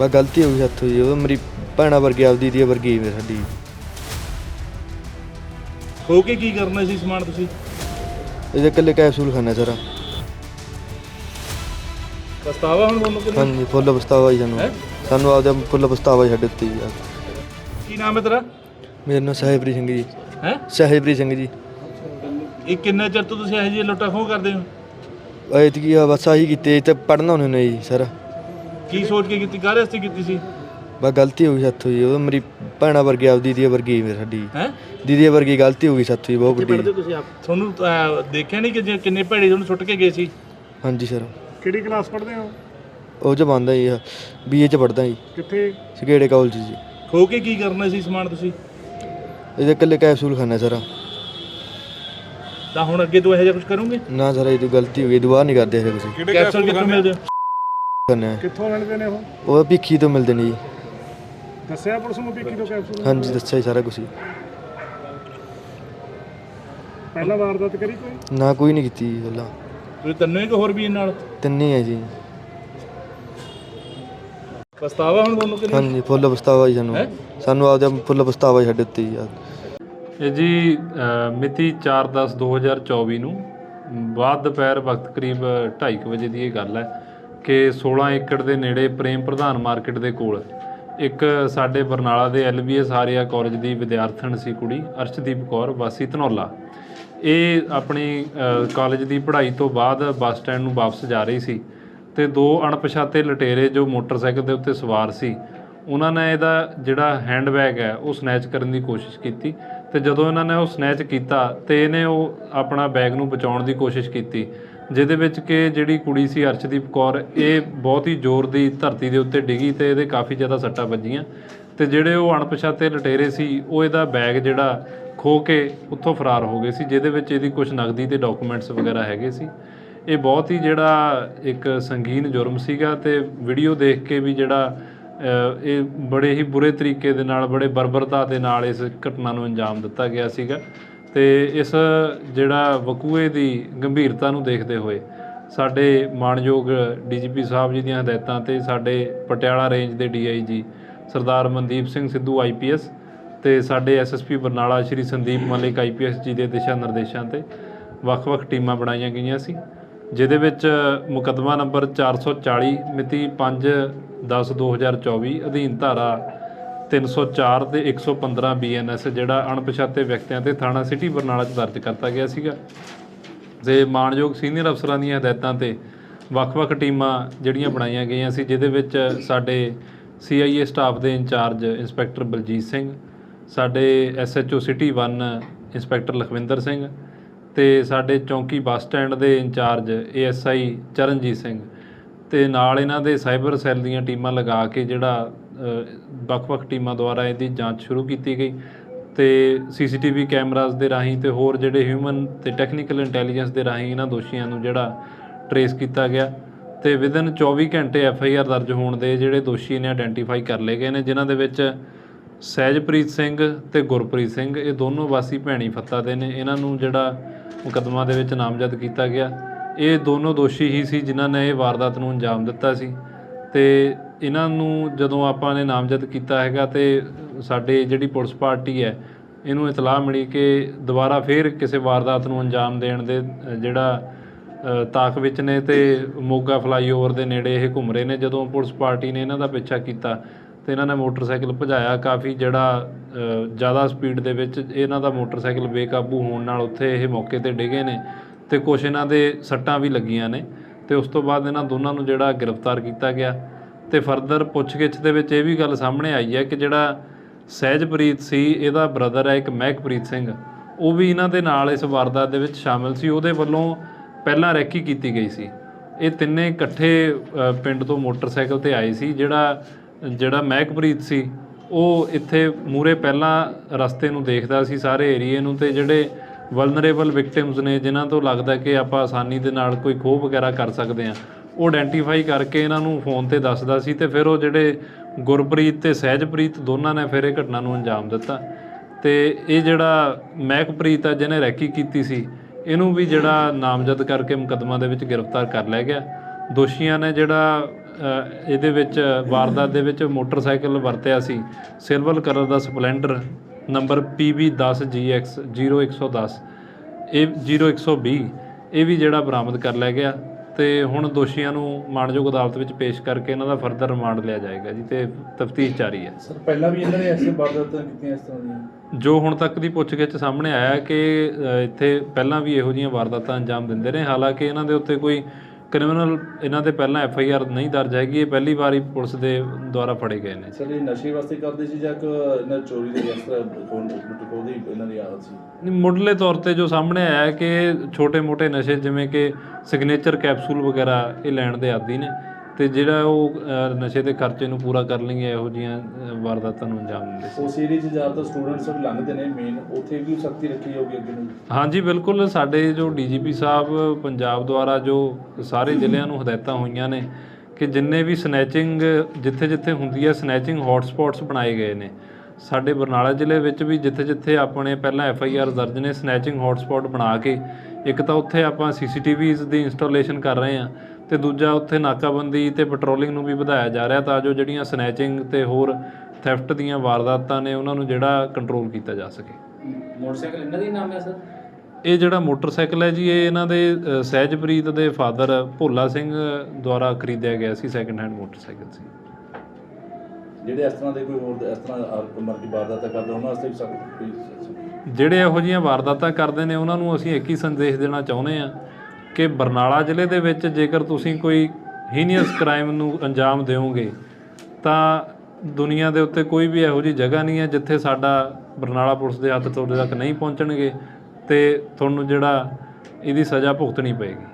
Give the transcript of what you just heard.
ਬਸ ਗਲਤੀ ਹੋ ਗਈ ਸਾਥੋਂ ਜੀ ਉਹ ਮੇਰੀ ਭੈਣਾ ਵਰਗੀ ਆਪਦੀ ਦੀ ਵਰਗੀ ਮੇਰੀ ਸਾਡੀ। ਹੋ ਕੇ ਕੀ ਕਰਨਾ ਸੀ ਸਮਾਨ ਤੁਸੀਂ? ਇਹਦੇ ਇਕੱਲੇ ਕੈਪਸੂਲ ਖਾਣਾ ਸਾਰਾ। ਪਛਤਾਵਾ ਹੁਣ ਤੁਹਾਨੂੰ ਕਿ ਨਹੀਂ? ਹਾਂਜੀ ਫੁੱਲ ਪਛਤਾਵਾ ਜੀ ਸਾਨੂੰ। ਹੈਂ? ਸਾਨੂੰ ਆਪਦਾ ਫੁੱਲ ਪਛਤਾਵਾ ਜੀ ਸਾਡੇ ਉੱਤੇ ਜੀ। ਕੀ ਨਾਮ ਹੈ ਤੇਰਾ? ਮੇਰਾ ਨਾਮ ਸਾਹਿਬਰੀ ਸਿੰਘ ਜੀ। ਹੈ? ਸਾਹਿਬਰੀ ਸਿੰਘ ਜੀ। ਇਹ ਕਿੰਨੇ ਚਿਰ ਤੋਂ ਤੁਸੀਂ ਇਹੋ ਜਿਹੇ ਲੁੱਟਾਂ ਖੋਹ ਕਰਦੇ ਹੋ? ਐਤਕੀ ਆ ਬਸ ਆਹੀ ਕੀਤੇ ਤੇ ਪੜਨਾ ਉਹਨੇ ਨੇ ਜੀ ਸਰ। ਕੀ ਸੋਚ ਕੇ ਕੀਤੀ? ਕਾਹਦੇ ਵਾਸਤੇ ਕੀਤੀ ਸੀ? ਬਸ ਗਲਤੀ ਹੋ ਗਈ ਸਾਥੋਂ ਜੀ ਉਹ ਮੇਰੀ ਭੈਣਾ ਵਰਗੀ ਆਪਦੀ ਦੀ ਵਰਗੀ ਮੇਰੀ ਸਾਡੀ। ਹੈ? ਦੀਦੀ ਵਰਗੀ ਗਲਤੀ ਹੋ ਗਈ ਸਾਥੋਂ ਜੀ ਬਹੁਤ ਵੱਡੀ। ਤੁਸੀਂ ਆਪ? ਤੁਹਾਨੂੰ ਅਹ, ਦੇਖਿਆ ਨਹੀਂ ਕਿ ਜੇ ਕਿੰਨੇ ਭੈੜੇ ਤੁਹਾਨੂੰ ਸੁੱਟ ਕੇ ਗਏ ਸੀ? ਹਾਂਜੀ ਸਰ ਕਿਹੜੀ ਕਲਾਸ ਪੜ੍ਹਦੇ ਹੋ? ਉਹ ਚ ਬੰਦਾ ਜੀ ਬੀਏ ਚ ਪੜਦਾ ਜੀ। ਕਿੱਥੇ? ਸਗੇੜੇ ਕਾਲਜ ਜੀ। ਖੋ ਕੇ ਕੀ ਕਰਨਾ ਸੀ ਸਮਾਨ ਤੁਸੀਂ? ਇਹਦੇ ਇਕੱਲੇ ਕੈਪਸੂਲ ਖਾਣਾ ਸਾਰਾ ਤਾਂ ਹੁਣ ਅੱਗੇ ਤੋਂ ਇਹੋ ਜਿਹਾ ਕੁਝ ਕਰੋਗੇ? ਨਾ ਸਰ ਇਹ ਤੋਂ ਗਲਤੀ ਹੋ ਗਈ ਦੁਬਾਰਾ ਨਹੀਂ ਕਰਦੇ ਇਹ ਕੁਝ ਕੈਪਸੂਲ ਕਿੱਥੋਂ ਮਿਲਦੇ? ਕਰਨਾ ਹੈ। ਕਿੱਥੋਂ ਮਿਲਦੇ ਨੇ ਉਹ? ਉਹ ਭਿੱਖੀ ਤੋਂ ਮਿਲਦੇ ਨੇ ਜੀ। ਦੱਸਿਆ ਪੁਲਿਸ ਨੂੰ ਵੀ ਕਿਲੋ ਕੈਪਸੂਲ ਹਾਂਜੀ ਦੱਸਿਆ ਜੀ ਸਾਰਾ ਕੁਝ ਪਹਿਲਾਂ ਵਾਰਦਾਤ ਕਰੀ ਕੋਈ? ਨਾ ਕੋਈ ਨਹੀਂ ਕੀਤੀ ਜੀ ਪਹਿਲਾਂ। ਤੁਸੀਂ ਤੰਨੇ ਕਿ ਹੋਰ ਵੀ ਇਹ ਨਾਲ? ਤਿੰਨੇ ਹੈ ਜੀ। ਪਛਤਾਵਾ ਹੁਣ ਤੁਹਾਨੂੰ ਕਿ ਨਹੀਂ? ਹਾਂਜੀ ਫੁੱਲ ਪਛਤਾਵਾ ਜੀ ਸਾਨੂੰ? ਸਾਨੂੰ ਆਪਦਾ ਫੁੱਲ ਪਛਤਾਵਾ ਜੀ ਸਾਡੇ ਉੱਤੇ ਜੀ ਇਹ ਜੀ ਅ, ਮਿਤੀ 4/10/2024 ਨੂੰ ਬਾਅਦ ਦੁਪਹਿਰ ਵਕਤ ਕਰੀਬ 2:30 ਵਜੇ ਦੀ ਇਹ ਗੱਲ ਹੈ। ਕਿ 16 ਏਕੜ ਦੇ ਨੇੜੇ ਪ੍ਰੇਮ ਪ੍ਰਧਾਨ ਮਾਰਕੀਟ ਦੇ ਕੋਲ ਇੱਕ ਸਾਡੇ ਬਰਨਾਲਾ ਦੇ ਐਲਬੀਐਸ ਆਰੀਆ ਕਾਲਜ ਦੀ ਵਿਦਿਆਰਥਣ ਸੀ ਕੁੜੀ ਅਰਸ਼ਦੀਪ ਕੌਰ ਵਾਸੀ ਧਨੌਲਾ। ਇਹ ਆਪਣੀ ਅ, ਕਾਲਜ ਦੀ ਪੜ੍ਹਾਈ ਤੋਂ ਬਾਅਦ ਬੱਸ ਸਟੈਂਡ ਨੂੰ ਵਾਪਸ ਜਾ ਰਹੀ ਸੀ ਤੇ ਦੋ ਅਣਪਛਾਤੇ ਲਟੇਰੇ ਜੋ ਮੋਟਰਸਾਈਕਲ ਦੇ ਉੱਤੇ ਸਵਾਰ ਸੀ ਉਹਨਾਂ ਨੇ ਇਹਦਾ ਜਿਹੜਾ ਹੈਂਡਬੈਗ ਹੈ ਉਹ ਸਨੈਚ ਕਰਨ ਦੀ ਕੋਸ਼ਿਸ਼ ਕੀਤੀ ਤੇ ਜਦੋਂ ਇਹਨਾਂ ਨੇ ਉਹ ਸਨੈਚ ਕੀਤਾ ਤੇ ਇਹਨੇ ਉਹ ਆਪਣਾ ਬੈਗ ਨੂੰ ਬਚਾਉਣ ਦੀ ਕੋਸ਼ਿਸ਼ ਕੀਤੀ ਜਿਹਦੇ ਵਿੱਚ ਕਿ ਜਿਹੜੀ ਕੁੜੀ ਸੀ ਅਰਸ਼ਦੀਪ ਕੌਰ, ਇਹ ਬਹੁਤ ਹੀ ਜ਼ੋਰ ਦੀ ਧਰਤੀ ਦੇ ਉੱਤੇ ਡਿੱਗੀ ਤੇ ਇਹਦੇ ਕਾਫੀ ਜ਼ਿਆਦਾ ਸੱਟਾਂ ਵੱਜੀਆਂ। ਤੇ ਜਿਹੜੇ ਉਹ ਅਣਪਛਾਤੇ ਲਟੇਰੇ ਸੀ, ਉਹ ਇਹਦਾ ਬੈਗ ਜਿਹੜਾ ਖੋ ਕੇ ਉੱਥੋਂ ਫਰਾਰ ਹੋ ਗਏ ਸੀ, ਜਿਹਦੇ ਵਿੱਚ ਇਹਦੀ ਕੁਝ ਨਗਦੀ ਤੇ ਡਾਕੂਮੈਂਟਸ ਵਗੈਰਾ ਹੈਗੇ ਸੀ। ਇਹ ਬਹੁਤ ਹੀ ਜਿਹੜਾ ਇੱਕ ਸੰਗੀਨ ਜੁਰਮ ਸੀਗਾ ਤੇ ਵੀਡੀਓ ਦੇਖ ਕੇ ਵੀ ਜਿਹੜਾ ਇਹ ਬੜੇ ਹੀ ਬੁਰੇ ਤਰੀਕੇ ਦੇ ਨਾਲ, ਬੜੇ ਬਰਬਰਤਾ ਦੇ ਨਾਲ ਇਸ ਘਟਨਾ ਨੂੰ ਅੰਜਾਮ ਦਿੱਤਾ ਗਿਆ ਸੀਗਾ। ਤੇ ਇਸ ਜਿਹੜਾ ਵਕੂਏ ਦੀ ਗੰਭੀਰਤਾ ਨੂੰ ਦੇਖਦੇ ਹੋਏ ਸਾਡੇ ਮਾਣਯੋਗ ਡੀਜੀਪੀ ਸਾਹਿਬ ਜੀ ਦੀਆਂ ਹਦਾਇਤਾਂ ਤੇ ਸਾਡੇ ਪਟਿਆਲਾ ਰੇਂਜ ਦੇ ਡੀਆਈਜੀ ਸਰਦਾਰ ਮਨਦੀਪ ਸਿੰਘ ਸਿੱਧੂ ਆਈਪੀਐਸ ਤੇ ਸਾਡੇ ਐਸਐਸਪੀ ਬਰਨਾਲਾ ਸ਼੍ਰੀ ਸੰਦੀਪ ਮਲਿਕ ਆਈਪੀਐਸ ਜੀ ਦੇ ਦਿਸ਼ਾ ਨਿਰਦੇਸ਼ਾਂ ਤੇ ਵੱਖ-ਵੱਖ ਟੀਮਾਂ ਬਣਾਈਆਂ ਗਈਆਂ ਸੀ, ਜਿਹਦੇ ਵਿੱਚ ਮੁਕੱਦਮਾ ਨੰਬਰ 440 ਮਿਤੀ 5/10/2024 ਅਧੀਨ ਧਾਰਾ 304 ਤੇ 115 ਬੀਐਨਐਸ ਜਿਹੜਾ ਅਣਪਛਾਤੇ ਵਿਅਕਤੀਆਂ ਤੇ ਥਾਣਾ ਸਿਟੀ ਬਰਨਾਲਾ 'ਚ ਦਰਜ ਕਰਤਾ ਗਿਆ ਸੀਗਾ। ਤੇ ਮਾਣਯੋਗ ਸੀਨੀਅਰ ਅਫਸਰਾਂ ਦੀਆਂ ਹਦਾਇਤਾਂ ਤੇ ਵੱਖ-ਵੱਖ ਟੀਮਾਂ ਜਿਹੜੀਆਂ ਬਣਾਈਆਂ ਗਈਆਂ ਸੀ, ਜਿਹਦੇ ਵਿੱਚ ਸਾਡੇ ਸੀਆਈਏ ਸਟਾਫ ਦੇ in charge inspector Baljeet Singh, ਸਾਡੇ SHO city 1 inspector Lakhwinder Singh ਤੇ ਸਾਡੇ ਚੌਂਕੀ ਬੱਸ ਸਟੈਂਡ ਦੇ in charge ASI Charanjeet Singh ਤੇ ਨਾਲ ਇਹਨਾਂ ਦੇ ਸਾਈਬਰ ਸੈੱਲ ਦੀਆਂ ਟੀਮਾਂ ਲਗਾ ਕੇ ਜਿਹੜਾ ਵੱਖ-ਵੱਖ ਟੀਮਾਂ ਦੁਆਰਾ ਇਹਦੀ ਜਾਂਚ ਸ਼ੁਰੂ ਕੀਤੀ ਗਈ ਤੇ ਸੀਸੀਟੀਵੀ ਕੈਮਰਾਜ਼ ਦੇ ਰਾਹੀਂ ਤੇ ਹੋਰ ਜਿਹੜੇ ਹਿਊਮਨ ਤੇ ਟੈਕਨੀਕਲ ਇੰਟੈਲੀਜੈਂਸ ਦੇ ਰਾਹੀਂ ਇਹਨਾਂ ਦੋਸ਼ੀਆਂ ਨੂੰ ਜਿਹੜਾ ਟਰੇਸ ਕੀਤਾ ਗਿਆ ਤੇ ਵਿਦਨ 24 ਘੰਟੇ ਐਫ ਆਈ ਆਰ ਦਰਜ ਹੋਣ ਦੇ ਜਿਹੜੇ ਦੋਸ਼ੀ ਨੇ ਆਇਡੈਂਟੀਫਾਈ ਕਰ ਲਏ ਗਏ ਨੇ, ਜਿਨ੍ਹਾਂ ਦੇ ਵਿੱਚ ਸਹਿਜਪ੍ਰੀਤ ਸਿੰਘ ਤੇ ਗੁਰਪ੍ਰੀਤ ਸਿੰਘ, ਇਹ ਦੋਨੋਂ ਵਾਸੀ ਭੈਣੀ ਫੱਤਾ ਦੇ ਨੇ, ਇਹਨਾਂ ਨੂੰ ਜਿਹੜਾ ਮੁਕੱਦਮਾ ਦੇ ਵਿੱਚ ਨਾਮਜ਼ਦ ਕੀਤਾ ਗਿਆ। ਇਹ ਦੋਨੋਂ ਦੋਸ਼ੀ ਹੀ ਸੀ ਜਿਨ੍ਹਾਂ ਨੇ ਇਹ ਵਾਰਦਾਤ ਨੂੰ ਅੰਜਾਮ ਦਿੱਤਾ ਸੀ ਤੇ ਇਹਨਾਂ ਨੂੰ ਜਦੋਂ ਆਪਾਂ ਨੇ ਨਾਮਜ਼ਦ ਕੀਤਾ ਹੈਗਾ ਤੇ ਸਾਡੇ ਜਿਹੜੀ ਪੁਲਿਸ ਪਾਰਟੀ ਹੈ ਇਹਨੂੰ ਇਤਲਾਹ ਮਿਲੀ ਕਿ ਦੁਬਾਰਾ ਫੇਰ ਕਿਸੇ ਵਾਰਦਾਤ ਨੂੰ ਅੰਜਾਮ ਦੇਣ ਦੇ ਜਿਹੜਾ ਅ, ਤਾਕ ਵਿੱਚ ਨੇ ਤੇ ਮੋਗਾ ਫਲਾਈਓਵਰ ਦੇ ਨੇੜੇ ਇਹ ਘੁੰਮ ਰਹੇ ਨੇ। ਜਦੋਂ ਪੁਲਿਸ ਪਾਰਟੀ ਨੇ ਇਹਨਾਂ ਦਾ ਪਿੱਛਾ ਕੀਤਾ ਤੇ ਇਹਨਾਂ ਨੇ ਮੋਟਰਸਾਈਕਲ ਭਜਾਇਆ ਕਾਫੀ ਜਿਹੜਾ ਜ਼ਿਆਦਾ ਸਪੀਡ ਦੇ ਵਿੱਚ ਇਹਨਾਂ ਦਾ ਮੋਟਰਸਾਈਕਲ ਬੇਕਾਬੂ ਹੋਣ ਨਾਲ ਉੱਥੇ ਇਹ ਮੌਕੇ ਤੇ ਡਿੱਗੇ ਨੇ ਤੇ ਕੁਝ ਇਹਨਾਂ ਦੇ ਸੱਟਾਂ ਵੀ ਲੱਗੀਆਂ ਨੇ ਤੇ ਉਸ ਤੋਂ ਬਾਅਦ ਇਹਨਾਂ ਦੋਨਾਂ ਨੂੰ ਜਿਹੜਾ ਗ੍ਰਿਫਤਾਰ ਕੀਤਾ ਗਿਆ। ਤੇ ਫਰਦਰ ਪੁੱਛਗਿੱਛ ਦੇ ਵਿੱਚ ਇਹ ਵੀ ਗੱਲ ਸਾਹਮਣੇ ਆਈ ਹੈ ਕਿ ਜਿਹੜਾ ਸਹਿਜਪ੍ਰੀਤ ਸੀ, ਇਹਦਾ ਬ੍ਰਦਰ ਹੈ ਇੱਕ ਮਹਿਕਪ੍ਰੀਤ ਸਿੰਘ। ਉਹ ਵੀ ਇਹਨਾਂ ਦੇ ਨਾਲ ਇਸ ਵਾਰਦਾਤ ਦੇ ਵਿੱਚ ਸ਼ਾਮਿਲ ਸੀ। ਉਹਦੇ ਵੱਲੋਂ ਪਹਿਲਾਂ ਰੈਕੀ ਕੀਤੀ ਗਈ ਸੀ। ਇਹ ਤਿੰਨੇ ਇਕੱਠੇ ਪਿੰਡ ਤੋਂ ਮੋਟਰਸਾਈਕਲ ਤੇ ਆਏ ਸੀ। ਜਿਹੜਾ ਜਿਹੜਾ ਮਹਿਕਪ੍ਰੀਤ ਸੀ, ਉਹ ਇੱਥੇ ਮੂਰੇ ਪਹਿਲਾਂ ਰਸਤੇ ਨੂੰ ਦੇਖਦਾ ਸੀ, ਸਾਰੇ ਏਰੀਏ ਨੂੰ ਤੇ ਜਿਹੜੇ ਵਲਨਰੇਬਲ ਵਿਕਟਿਮਸ ਨੇ, ਜਿਨ੍ਹਾਂ ਤੋਂ ਲੱਗਦਾ ਕਿ ਆਪਾਂ ਆਸਾਨੀ ਦੇ ਨਾਲ ਕੋਈ ਖੋਹ ਵਗੈਰਾ ਕਰ ਸਕਦੇ ਆ ਉਹ ਆਇਡੈਂਟੀਫਾਈ ਕਰਕੇ ਇਹਨਾਂ ਨੂੰ ਫੋਨ ਤੇ ਦੱਸਦਾ ਸੀ ਤੇ ਫਿਰ ਉਹ ਜਿਹੜੇ ਗੁਰਪ੍ਰੀਤ ਤੇ ਸਹਿਜਪ੍ਰੀਤ ਦੋਨਾਂ ਨੇ ਫਿਰ ਇਹ ਘਟਨਾ ਨੂੰ ਅੰਜਾਮ ਦਿੱਤਾ। ਤੇ ਇਹ ਜਿਹੜਾ ਮਹਿਕਪ੍ਰੀਤ ਆ, ਜਿਹਨੇ ਰੈਕੀ ਕੀਤੀ ਸੀ, ਇਹਨੂੰ ਵੀ ਜਿਹੜਾ ਨਾਮਜ਼ਦ ਕਰਕੇ ਮੁਕੱਦਮਾ ਦੇ ਵਿੱਚ ਗ੍ਰਿਫਤਾਰ ਕਰ ਲਿਆ ਗਿਆ। ਦੋਸ਼ੀਆਂ ਨੇ ਜਿਹੜਾ ਇਹਦੇ ਵਿੱਚ, ਵਾਰਦਾਤ ਦੇ ਵਿੱਚ ਮੋਟਰਸਾਈਕਲ ਵਰਤਿਆ ਸੀ ਸਿਲਵਰ ਕਲਰ ਦਾ ਸਪਲੈਂਡਰ ਨੰਬਰ PB10GX 0110 ਇਹ 0120 ਇਹ ਵੀ ਜਿਹੜਾ ਬਰਾਮਦ ਕਰ ਲਿਆ ਗਿਆ। ਤੇ ਹੁਣ ਦੋਸ਼ੀਆਂ ਨੂੰ ਮਾਣਯੋਗ ਅਦਾਲਤ ਵਿੱਚ ਪੇਸ਼ ਕਰਕੇ ਇਹਨਾਂ ਦਾ ਫਰਦਰ ਰਿਮਾਂਡ ਲਿਆ ਜਾਏਗਾ ਜੀ ਤੇ ਤਫਤੀਸ਼ ਜਾਰੀ ਹੈ। ਸਰ ਪਹਿਲਾਂ ਵੀ ਇਹਨਾਂ ਨੇ ਐਸੇ ਵਾਰਦਾਤਾਂ ਕੀਤੀਆਂ ਇਸ ਤਰ੍ਹਾਂ ਦੀਆਂ? ਜੋ ਹੁਣ ਤੱਕ ਦੀ ਪੁੱਛਗਿੱਛ ਸਾਹਮਣੇ ਆਇਆ ਕਿ ਇੱਥੇ ਪਹਿਲਾਂ ਵੀ ਇਹੋ ਜਿਹੀਆਂ ਵਾਰਦਾਤਾਂ ਅੰਜਾਮ ਦਿੰਦੇ ਨੇ ਹਾਲਾਂਕਿ ਇਹਨਾਂ ਦੇ ਉੱਤੇ ਕੋਈ ਕ੍ਰਿਮੀਨਲ ਇਹਨਾਂ ਦੇ ਪਹਿਲਾਂ ਐਫ ਆਈ ਆਰ ਨਹੀਂ ਦਰਜ ਹੈਗੀ ਇਹ ਪਹਿਲੀ ਵਾਰੀ ਪੁਲਿਸ ਦੇ ਦੁਆਰਾ ਫੜੇ ਗਏ ਨੇ। ਸਰ ਇਹ ਨਸ਼ੇ ਵਾਸਤੇ ਕਰਦੇ ਸੀ ਜਾਂ ਕਿ ਇਹਨਾਂ ਚੋਰੀ ਦੇ ਇਸ ਤਰ੍ਹਾਂ ਟਕੋਦੀ ਇਹਨਾਂ ਦੀ ਆਦਤ ਸੀ? ਨਹੀਂ, ਮੁੱਢਲੇ ਤੌਰ ਤੇ ਜੋ ਸਾਹਮਣੇ ਆਇਆ ਹੈ ਕਿ ਛੋਟੇ-ਮੋਟੇ ਨਸ਼ੇ ਜਿਵੇਂ ਕਿ ਸਿਗਨੇਚਰ ਕੈਪਸੂਲ ਵਗੈਰਾ ਇਹ ਲੈਣ ਦੇ ਆਦੀ ਨੇ। ਤੇ ਜਿਹੜਾ ਉਹ ਅ, ਨਸ਼ੇ ਦੇ ਖਰਚੇ ਨੂੰ ਪੂਰਾ ਕਰਨ ਲਈ ਇਹੋ ਜਿਹੀਆਂ ਅ, ਵਾਰਦਾਤਾਂ ਨੂੰ ਅੰਜਾਮ ਦਿੰਦੇ ਸੀ। ਉਸ ਏਰੀਆ 'ਚ ਜ਼ਿਆਦਾਤਰ ਸਟੂਡੈਂਟਸ ਲੰਘਦੇ ਨੇ ਮੇਨ ਉੱਥੇ ਵੀ ਸਖਤੀ ਰੱਖੀ ਜਾਊਗੀ ਅੱਗੇ ਨੂੰ। ਹਾਂਜੀ ਬਿਲਕੁਲ ਸਾਡੇ ਜੋ ਡੀਜੀਪੀ ਸਾਹਿਬ ਪੰਜਾਬ ਦੁਆਰਾ ਜੋ ਸਾਰੇ ਜ਼ਿਲ੍ਹਿਆਂ ਨੂੰ ਹਦਾਇਤਾਂ ਹੋਈਆਂ ਨੇ ਕਿ ਜਿੰਨੇ ਵੀ ਸਨੈਚਿੰਗ ਜਿੱਥੇ-ਜਿੱਥੇ ਹੁੰਦੀ ਹੈ ਸਨੈਚਿੰਗ ਹੌਟਸਪੌਟਸ ਬਣਾਏ ਗਏ ਨੇ। ਸਾਡੇ ਬਰਨਾਲਾ ਜ਼ਿਲ੍ਹੇ ਵਿੱਚ ਵੀ ਜਿੱਥੇ-ਜਿੱਥੇ ਆਪਣੇ ਪਹਿਲਾਂ ਐਫ ਆਈ ਆਰ ਦਰਜ ਨੇ ਸਨੈਚਿੰਗ ਹੌਟਸਪੌਟ ਬਣਾ ਕੇ ਇੱਕ ਤਾਂ ਉੱਥੇ ਆਪਾਂ ਸੀਸੀਟੀਵੀਜ਼ ਦੀ ਇੰਸਟਾਲੇਸ਼ਨ ਕਰ ਰਹੇ ਹਾਂ। ਤੇ ਦੂਜਾ ਉੱਥੇ ਨਾਕਾਬੰਦੀ ਤੇ ਪੈਟਰੋਲਿੰਗ ਨੂੰ ਵੀ ਵਧਾਇਆ ਜਾ ਰਿਹਾ ਤਾਂ ਜੋ ਜਿਹੜੀਆਂ ਸਨੈਚਿੰਗ ਤੇ ਹੋਰ ਥੈਫਟ ਦੀਆਂ ਵਾਰਦਾਤਾਂ ਨੇ ਉਹਨਾਂ ਨੂੰ ਜਿਹੜਾ ਕੰਟਰੋਲ ਕੀਤਾ ਜਾ ਸਕੇ। ਮੋਟਰਸਾਈਕਲ ਇਹਨਾਂ ਦੇ ਨਾਮ ਹੈ ਸਰ? ਇਹ ਜਿਹੜਾ ਮੋਟਰਸਾਈਕਲ ਹੈ ਜੀ ਇਹ ਇਹਨਾਂ ਦੇ ਸਹਿਜਪ੍ਰੀਤ ਦੇ ਫਾਦਰ ਭੋਲਾ ਸਿੰਘ ਦੁਆਰਾ ਖਰੀਦਿਆ ਗਿਆ ਸੀ ਸੈਕੰਡ ਹੈਂਡ ਮੋਟਰਸਾਈਕਲ ਸੀ। ਜਿਹੜੇ ਇਸ ਤਰ੍ਹਾਂ ਦੇ ਕੋਈ ਹੋਰ ਇਸ ਤਰ੍ਹਾਂ ਮਰਜ਼ੀ ਵਾਰਦਾਤਾਂ ਕਰਦੇ ਉਹਨਾਂ ਵਾਸਤੇ ਵੀ ਸਖਤ ਜਿਹੜੇ ਇਹੋ ਜਿਹੀਆਂ ਵਾਰਦਾਤਾਂ ਕਰਦੇ ਨੇ ਉਹਨਾਂ ਨੂੰ ਅਸੀਂ ਇੱਕ ਹੀ ਸੰਦੇਸ਼ ਦੇਣਾ ਚਾਹੁੰਦੇ ਆ ਕਿ ਬਰਨਾਲਾ ਜ਼ਿਲ੍ਹੇ ਦੇ ਵਿੱਚ ਜੇਕਰ ਤੁਸੀਂ ਕੋਈ ਹੀਨੀਅਸ ਕ੍ਰਾਈਮ ਨੂੰ ਅੰਜਾਮ ਦਿਓਗੇ, ਤਾਂ ਦੁਨੀਆ ਦੇ ਉੱਤੇ ਕੋਈ ਵੀ ਇਹੋ ਜਿਹੀ ਜਗ੍ਹਾ ਨਹੀਂ ਹੈ ਜਿੱਥੇ ਸਾਡਾ ਬਰਨਾਲਾ ਪੁਲਿਸ ਦੇ ਹੱਥ ਤੁਹਾਡੇ ਤੱਕ ਨਹੀਂ ਪਹੁੰਚਣਗੇ ਤੇ ਤੁਹਾਨੂੰ ਜਿਹੜਾ ਇਹਦੀ ਸਜ਼ਾ ਭੁਗਤਣੀ ਪਏਗੀ।